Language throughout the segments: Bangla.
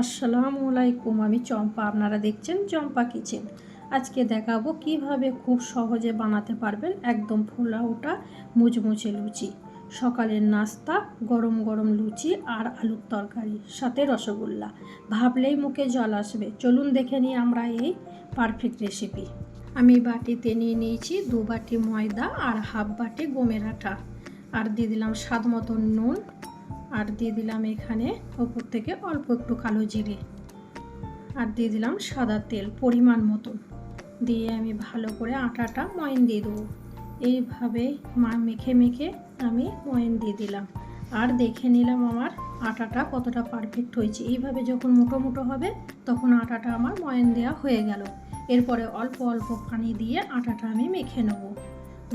আসসালামু আলাইকুম, আমি চম্পা। আপনারা দেখছেন চম্পা কিচেন। আজকে দেখাবো কীভাবে খুব সহজে বানাতে পারবেন একদম ফোলা ওটা মুচমুচে লুচি। সকালের নাস্তা, গরম গরম লুচি আর আলুর তরকারি, সাথে রসগোল্লা। ভাবলেই মুখে জল আসবে। চলুন দেখে নিই আমরা এই পারফেক্ট রেসিপি। আমি বাটিতে নিয়ে নিয়েছি দু বাটি ময়দা আর হাফ বাটি গমের আটা। আর দিয়ে দিলাম স্বাদ মতন নুন আর দিয়ে দিলাম এখানে ওপর থেকে অল্প একটু কালো জিরে। আর দিয়ে দিলাম সাদা তেল পরিমাণ মতন দিয়ে আমি ভালো করে আটাটা ময়ন দিয়ে দেবো। এইভাবে মা মেখে মেখে আমি ময়ন দিয়ে দিলাম। আর দেখে নিলাম আমার আটাটা কতটা পারফেক্ট হয়েছে। এইভাবে যখন মুটো মুটো হবে, তখন আটাটা আমার ময়ন দেওয়া হয়ে গেল। এরপরে অল্প অল্প পানি দিয়ে আটাটা আমি মেখে নেব।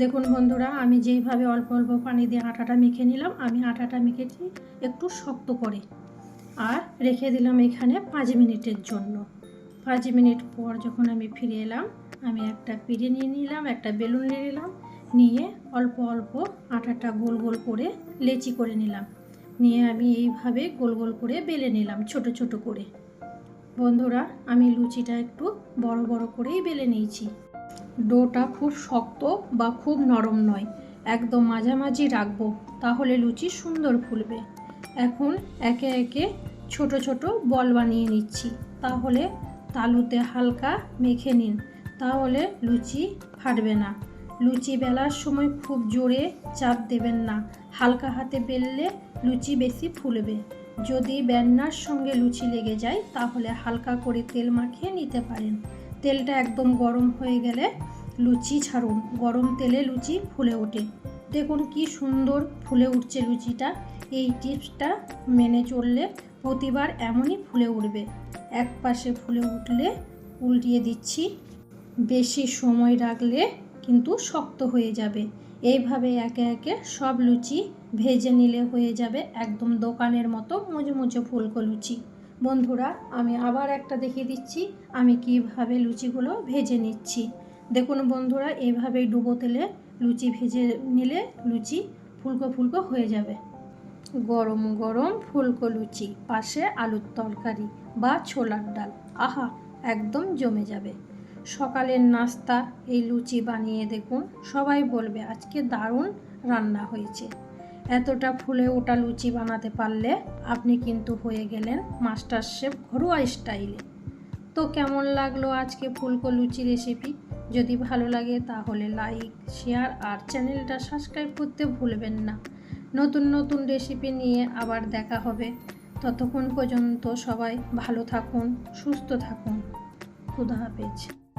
দেখুন বন্ধুরা, আমি যেইভাবে অল্প অল্প পানি দিয়ে আটাটা মেখে নিলাম, আমি আটাটা মেখেছি একটু শক্ত করে। আর রেখে দিলাম এখানে পাঁচ মিনিটের জন্য। পাঁচ মিনিট পর যখন আমি ফিরে এলাম, আমি একটা পিড়ে নিয়ে নিলাম, একটা বেলুন নিয়ে নিলাম, নিয়ে অল্প অল্প আটাটা গোল গোল করে লেচি করে নিলাম। নিয়ে আমি এইভাবে গোল গোল করে বেলে নিলাম, ছোট ছোট করে। বন্ধুরা, আমি লুচিটা একটু বড় বড় করেই বেলে নিয়েছি। ডোটা খুব শক্ত বা খুব নরম নয়। একদম মাঝামাঝি রাখব, তাহলে লুচি সুন্দর ফুলবে। এখন একে একে ছোট ছোট বল বানিয়ে নিচ্ছি, তাহলে তালুতে হালকা মেখে নিন, তাহলে লুচি ফাটবে না। লুচি বেলার সময় খুব জোরে চাপ দেবেন না, হালকা হাতে বেললে লুচি বেশি ফুলবে। যদি বেন্নার সঙ্গে লুচি লেগে যায়, তাহলে হালকা করে তেল মাখিয়ে নিতে পারেন। তেলটা একদম গরম হয়ে গেলে লুচি ছাড়ুন। গরম তেলে লুচি ফুলে ওঠে। দেখুন কি সুন্দর ফুলে উঠছে লুচিটা। এই টিপসটা মেনে চললে প্রতিবার এমনই ফুলে উঠবে। এক পাশে ফুলে উঠলে উল্টিয়ে দিচ্ছি। বেশি সময় রাখলে কিন্তু শক্ত হয়ে যাবে। এইভাবে একে একে সব লুচি ভেজে নিলে হয়ে যাবে একদম দোকানের মতো মুচমুচে ফুলকো লুচি। বন্ধুরা, আমি আবার একটা দেখিয়ে দিচ্ছি, আমি কীভাবে লুচিগুলো ভেজে নিচ্ছি। দেখুন বন্ধুরা এইভাবেই ডুবো তেলে লুচি ভেজে নিলে লুচি ফুলকো ফুলকো হয়ে যাবে। গরম গরম ফুলকো লুচি, পাশে আলুর তরকারি বা ছোলার ডাল। আহা, একদম জমে যাবে। সকালের নাস্তা, এই লুচি বানিয়ে দেখুন, সবাই বলবে, আজকে দারুণ রান্না হয়েছে। এতটা ফুলে ওটা লুচি বানাতে পারলে আপনি কিন্তু হয়ে গেলেন মাস্টার শেফ ঘরোয়া স্টাইলে। তো কেমন লাগল আজকে ফুলকো লুচি রেসিপি? যদি ভালো লাগে তাহলে লাইক, শেয়ার আর চ্যানেলটা সাবস্ক্রাইব করতে ভুলবেন না। নতুন নতুন রেসিপি নিয়ে আবার দেখা হবে। ততক্ষণ পর্যন্ত সবাই ভালো থাকুন, সুস্থ থাকুন। খুদা হাফেজ।